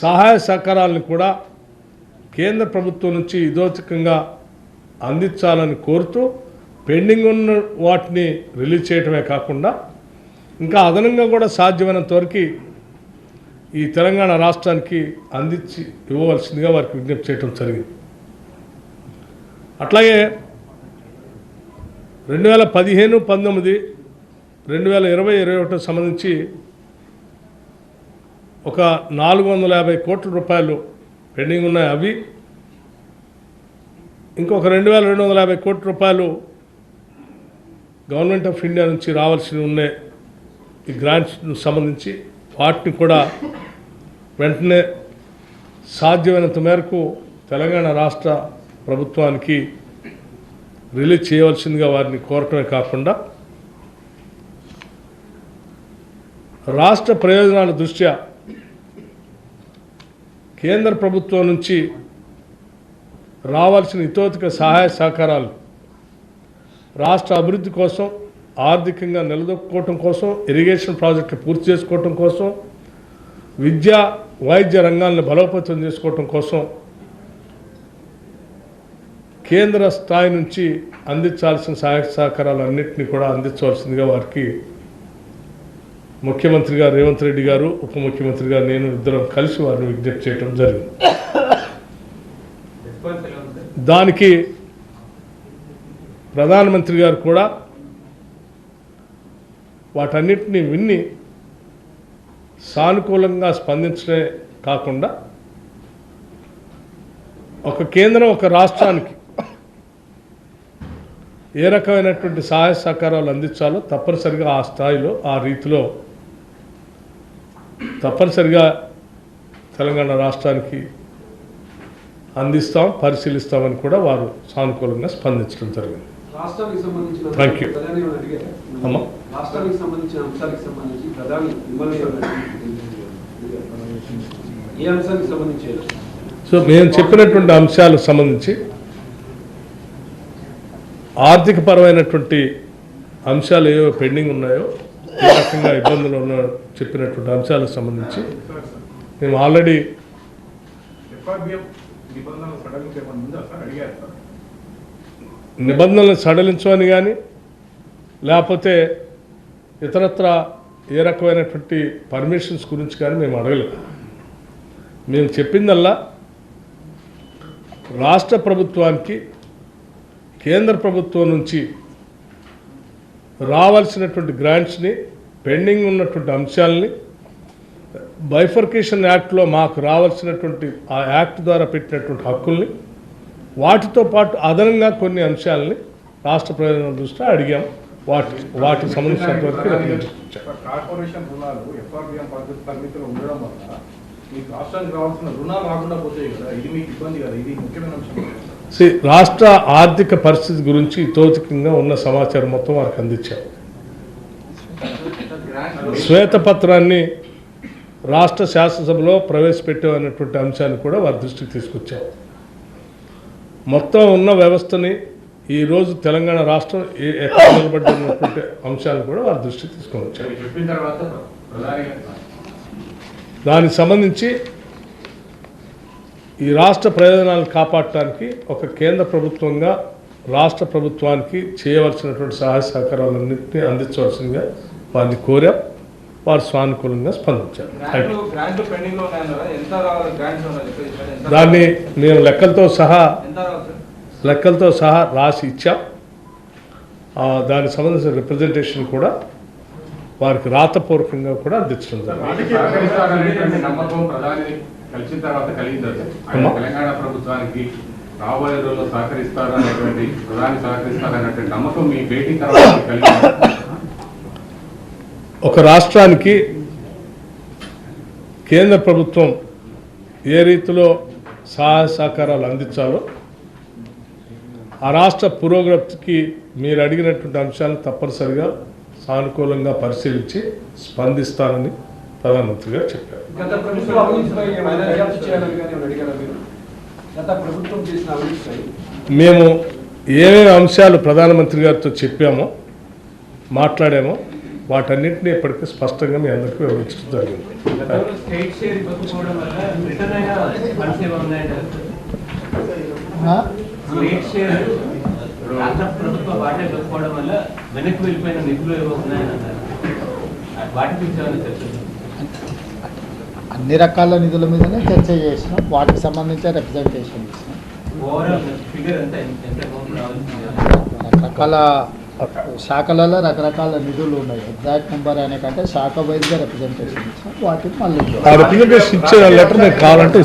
సహాయ సహకారాలను కూడా కేంద్ర ప్రభుత్వం నుంచి ఇదోచకంగా అందించాలని కోరుతూ పెండింగ్ ఉన్న వాటిని రిలీజ్ చేయటమే కాకుండా ఇంకా అదనంగా కూడా సాధ్యమైనంత వరకు ఈ తెలంగాణ రాష్ట్రానికి అందించి ఇవ్వవలసిందిగా వారికి విజ్ఞప్తి చేయడం జరిగింది. అట్లాగే రెండు వేల పదిహేను పంతొమ్మిది రెండు వేల ఇరవై ఇరవై ఒకటి సంబంధించి ఒక నాలుగు వందల యాభై కోట్ల రూపాయలు పెండింగ్ ఉన్నాయి అవి. ఇంకొక రెండు వేల రెండు వందల యాభై కోట్ల రూపాయలు గవర్నమెంట్ ఆఫ్ ఇండియా నుంచి రావాల్సి ఉన్నాయి. ఈ గ్రాంట్స్ సంబంధించి వాటిని కూడా వెంటనే సాధ్యమైనంత మేరకు తెలంగాణ రాష్ట్ర ప్రభుత్వానికి రిలీజ్ చేయవలసిందిగా వారిని కోరటమే కాకుండా రాష్ట్ర ప్రయోజనాల దృష్ట్యా కేంద్ర ప్రభుత్వం నుంచి రావాల్సిన ఇతోతిక సహాయ సహకారాలు రాష్ట్ర అభివృద్ధి కోసం ఆర్థికంగా నిలదొక్కుకోవటం కోసం ఇరిగేషన్ ప్రాజెక్టులు పూర్తి చేసుకోవటం కోసం విద్యా వైద్య రంగాలను బలోపేతం చేసుకోవటం కోసం కేంద్ర స్థాయి నుంచి అందించాల్సిన సహాయ సహకారాలు అన్నింటినీ కూడా అందించవలసిందిగా వారికి ముఖ్యమంత్రి గారు రేవంత్ రెడ్డి గారు ఉప ముఖ్యమంత్రి గారు నేను ఇద్దరం కలిసి వారిని విజ్ఞప్తి చేయడం జరిగింది. దానికి ప్రధానమంత్రి గారు కూడా వాటన్నిటిని విన్ని సానుకూలంగా స్పందించడమే కాకుండా ఒక కేంద్రం ఒక రాష్ట్రానికి ఏ రకమైనటువంటి సహాయ సహకారాలు అందించాలో తప్పనిసరిగా ఆ స్థాయిలో ఆ రీతిలో తప్పనిసరిగా తెలంగాణ రాష్ట్రానికి అందిస్తాం పరిశీలిస్తామని కూడా వారు సానుకూలంగా స్పందించడం జరిగింది రాష్ట్రానికి సంబంధించిన Thank you. ప్రధాని ఏమైనా అడిగారా? అమ్మా. రాష్ట్రానికి సంబంధించిన అంశాలకు సంబంధించి ప్రధాని మిమ్మల్ని ఏమైనా అడిగారా? ఏ అంశానికి సంబంధించి సో మేము చెప్పినటువంటి అంశాలకు సంబంధించి ఆర్థిక పరమైనటువంటి అంశాలు ఏవో పెండింగ్ ఉన్నాయో ఏ రకంగా ఇబ్బందులు ఉన్నాయో చెప్పినటువంటి అంశాలకు సంబంధించి మేము ఆల్రెడీ నిబంధనలు సడలించమని కానీ లేకపోతే ఇతరత్ర ఏ రకమైనటువంటి పర్మిషన్స్ గురించి కానీ మేము అడగలేదు. మేము చెప్పిందల్లా రాష్ట్ర ప్రభుత్వానికి కేంద్ర ప్రభుత్వం నుంచి రావాల్సినటువంటి గ్రాంట్స్ని పెండింగ్ ఉన్నటువంటి అంశాలని బైఫర్కేషన్ యాక్ట్లో మాకు రావాల్సినటువంటి ఆ యాక్ట్ ద్వారా పెట్టినటువంటి హక్కుల్ని వాటితో పాటు అదనంగా కొన్ని అంశాలని రాష్ట్ర ప్రయోజనం దృష్ట్యా అడిగాం. వాటి వాటికి సంబంధించినంత రాష్ట్రానికి రావాల్సిన రుణాలు రాకుండా పోతాయి కదా. ఇది మీకు ఇబ్బంది కదా. ఇది ముఖ్యమైన అంశం. రాష్ట్ర ఆర్థిక పరిస్థితి గురించి తోచికంగా ఉన్న సమాచారం మొత్తం వారికి అందించాం శ్వేతపత్రాన్ని రాష్ట్ర శాసనసభలో ప్రవేశపెట్టామన్నటువంటి అంశాన్ని కూడా వారి దృష్టికి తీసుకొచ్చాం మొత్తం ఉన్న వ్యవస్థని ఈరోజు తెలంగాణ రాష్ట్రం ఎక్కడ నిలబడి ఉన్నటువంటి అంశాలను కూడా వారి దృష్టికి తీసుకొని వచ్చాం చెప్పిన తర్వాత ప్రధాని దానికి సంబంధించి ఈ రాష్ట్ర ప్రయోజనాలను కాపాడటానికి ఒక కేంద్ర ప్రభుత్వంగా రాష్ట్ర ప్రభుత్వానికి చేయవలసినటువంటి సహాయ సహకారాలన్నింటినీ అందించవలసిందిగా వారిని కోరాం. వారు సానుకూలంగా స్పందించారు. దాన్ని మేము లెక్కలతో సహా లెక్కలతో సహా రాసి ఇచ్చాం. ఆ, దానికి సంబంధించిన రిప్రజెంటేషన్ కూడా వారికి రాతపూర్వకంగా కూడా అందించడం జరిగింది. కలిసిన తర్వాత కలిగిందా. తెలంగాణ ప్రభుత్వానికి రాబోయే రోజుల్లో సహకరిస్తారనేటువంటి ప్రధాని సహకరిస్తారనేటువంటి నమ్మకం మీ భేటీ తర్వాత మీకు కలిగిందా ఒక రాష్ట్రానికి కేంద్ర ప్రభుత్వం ఏ రీతిలో సహాయ సహకారాలు అందించాలో ఆ రాష్ట్ర పురోగతికి మీరు అడిగినటువంటి అంశాలను తప్పనిసరిగా సానుకూలంగా పరిశీలించి స్పందిస్తానని ప్రధానమంత్రి గారు చెప్పారు. గత ప్రభుత్వం అవినీతిపై ఏమైనా దర్యాప్తు చేయాలని కానీ ఏమైనా అడిగారా మీరు? గత ప్రభుత్వం చేసిన అవినీతిపై మేము ఏమేమి అంశాలు ప్రధానమంత్రి గారితో చెప్పామో మాట్లాడామో వాటన్నిటిని ఇప్పటికీ స్పష్టంగా మీ అందరికీ వివరించడం జరిగింది. వెనక్కి వెళ్ళిపోయిన నిధులు ఏవో ఉన్నాయని అన్నారు. వాటి గురించి ఏమైనా ఉందా? అన్ని రకాల నిధుల మీదనే చర్చ చేసినాం. వాటికి సంబంధించిన రిప్రజెంటేషన్ ఇచ్చినాం. రావాల్సింది? రకరకాల శాఖలలో రకరకాల నిధులు ఉన్నాయి. ఎగ్జాక్ట్ నెంబర్ అనే కంటే శాఖ వైజ్గా రిప్రజెంటేషన్ ఇచ్చినాం. వాటిని మళ్ళీ ఆ రిప్రజెంటేషన్ ఇచ్చే లెటర్ నేను కావాలంటే